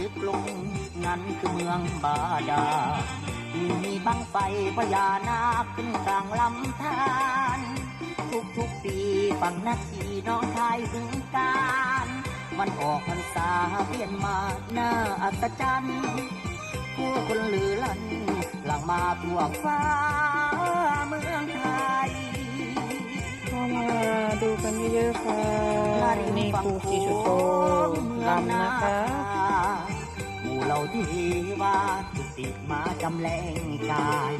ลึกลงนั้นคือเมืองบาดาลที่มีบังไฟพญานาคขึ้นกลางลำธารทุกทุกๆปีฟังนาทีน้องชายถึงการมันออกพรรษาเปลี่ยนมาหน้าอัศจรรย์ผู้คนลือลั่นหลังมาทั่วฟ้าเมืองไทยเข้ามาดูกันเยอะๆค่ะนี่ครูสีสุโตลำนะคะหมู่ เราดีว่าทุกติดมาจำแรงกาย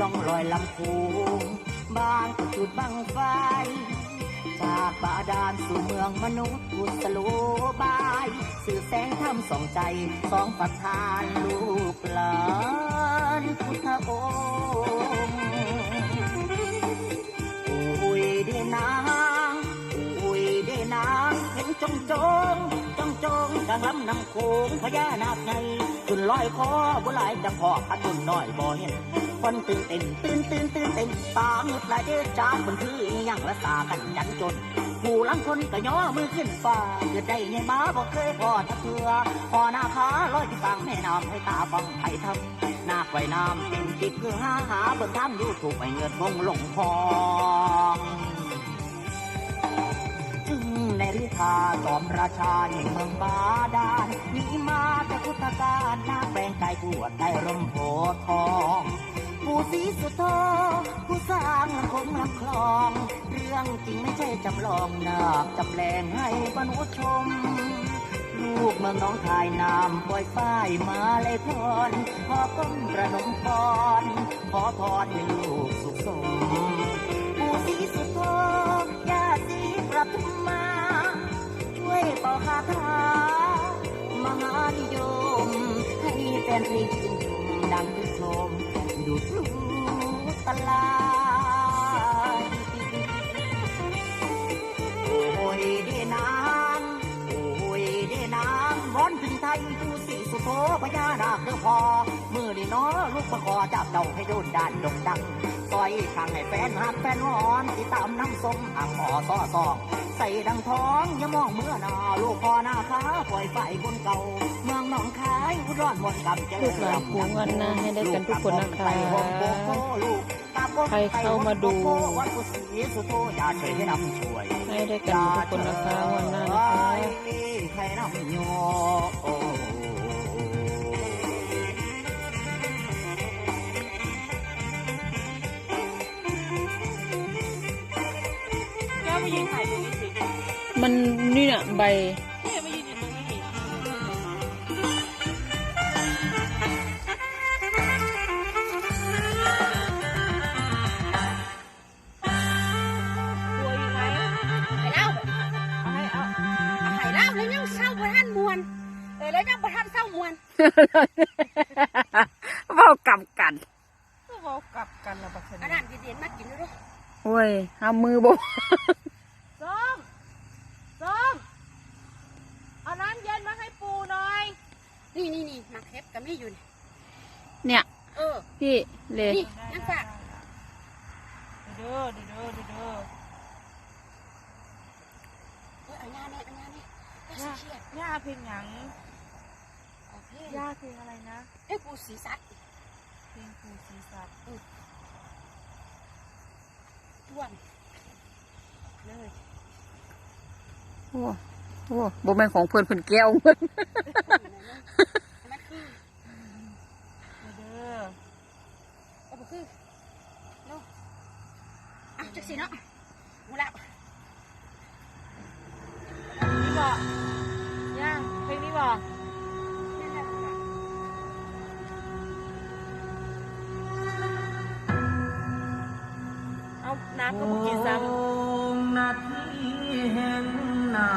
ล่องลอยลำโพงบางก็จุดบังไฟ จากบาดาลสู่เมืองมนุษย์กุศโลบาย สื่อแสงธรรมสองใจสองประทานลูกหลานพุทธองค์อุ้ จงลำน้ำโขงพญานาคไงขึ้นลอยคอบุหลายจังพอขัดตุนน้อยบ่เห็นคนตื่นเต้นตื่นตื่นตื่นเต้นตาหงุดหลายเดจ้าบนคืออหยังละสากันยันจนผู้ลังคนก็ย่อมือขึ้นฟ้าเกิดได้ไงมาบอกเคยพอจะเถือพอหน้าขาลอยที่กลางแม่น้ำให้ตาฟังให้ทำหน้าไว้น้ำติ่งติดคือหาหาบิ่งทำยูทูบไปเงินงงลงพอ ในฤทาสอมราชาแห่งเมืองบาดาลมีมาแต่พุทธกาลหน้าแปลงกายกวดได้ร่มโพธิ์ทองผู้สีสุดโทผู้สร้างลำคงลำคลอง เรื่องจริงไม่ใช่จำลองนาคจำแปลงให้บรรชม ลูกเมืองน้องทายนามปล่อยฝ้ายมาเลยพรขอก้มประนมพรขอพรให้ลูกสุขสมผู้สีสุดโทาถามหานิยม ให้แฟนเพลงชื่นดังทุกชมดูดลูกตลาดโอ้ยเดนางโอ้ยเดนางวอนถึงไทยผู้สีสุโธพญานาคเด้อพอมือนี่เนาะลูกมาขอจับเดาให้โดนด่านดงดัง ซอยข้างให้แฟนหักแฟนหอนที่ตามน้ำส้มห่างหมอซ้อซองใส่ดังท้องอย่ามองเมื่อนาลูกพ่อหน้าค้าปล่อยไฟคนเก่า เมืองหนองคายอุดรมนกับเจริลูกหลานผูงวันนาให้ได้กันทุกคนนะคะใครเข้ามาดูวัดกุศลีสุโธอย่าช่วยให้นำช่วยให้ได้กันทุกคนนะคะวันหน้านะคะ นี่น่ะใบเนี่ยมายืนอยู่ตรงนี้สิกลัวอยู่ไหมไปเล่าเอาให้เอาเอาให้เล่าแล้วยังเศร้าประทันมวนเออแล้วยังประทันเศร้ามวนเว้ากำกันก็บอกกลับกันแล้วบักเสอันนนั้นเย็นๆมากินด้วยโอ้ยเอามือโบก ส้มส้มเอาน้ำเย็นมาให้ปูหน่อย นี่นี่นี่มักเฮ็บกับนี่อยู่นี่เนี่ย เออ พี่เลย นี่ยังฝากเด้อเด้อเด้อเด้อเออเอาหน้าเนี่ยเอาหน้าเนี่ยเอาสิเครียดย่าเพลงหยังเอาเพลงย่าเพลงอะไรนะเอ้ยปูสีสัตว์เพลงปูศีสัตว์ท่วนเลยโอ้โอ้โบแมนของเพื่อนเพื่อนแก้วเพิ่นมัน น้ำก็มากินซ้งนาทีแห่งน้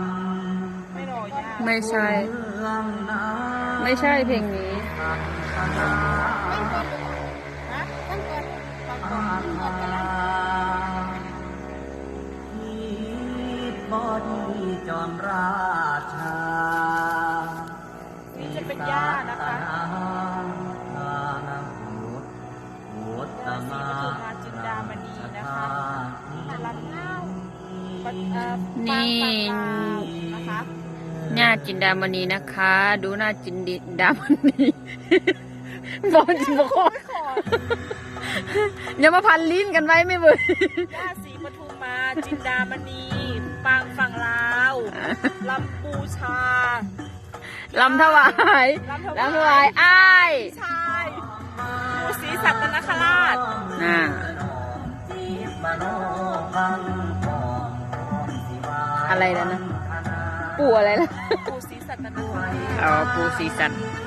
ำไม่รอย่าไม่ใช่ำเมืองน้ำไม่ใช่เพลงนี้ตั้งก่อนฮะตั้งก่อนตั้งก่อนตั้งก่อนกันแล้วที่บอดีจอมราชานี่จะเป็นย่านะคะตามาศรีปทุมมาจินดามณีนะคะน่ารักมากปัดเอ่อนี่ปางปางลาวนะคะญาจินดามณีนะคะ ดูหน้าจินดิดามณีบอกจิบอกคออย่ามาพันลิ้นกันไว้ไม่เว้ยย่าศรีปทุมมาจินดามณีปางฝั่งลาวลำปูชาลำถวายลำถวายลำถวายอ้ายชายปูศรีสัตนคราชอ่า อะไรแล้วนะ ปู่อะไรล่ะ ปูศรีสัตนคราชอ๋อปู่สีสันข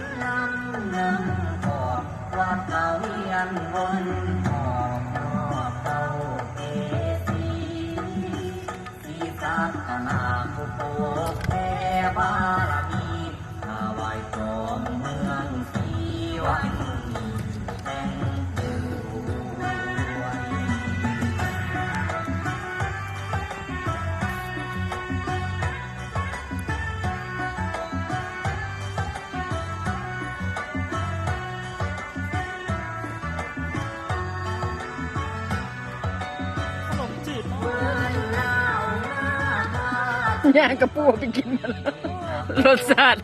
ย่างกระปูไปกินกันรสชาติ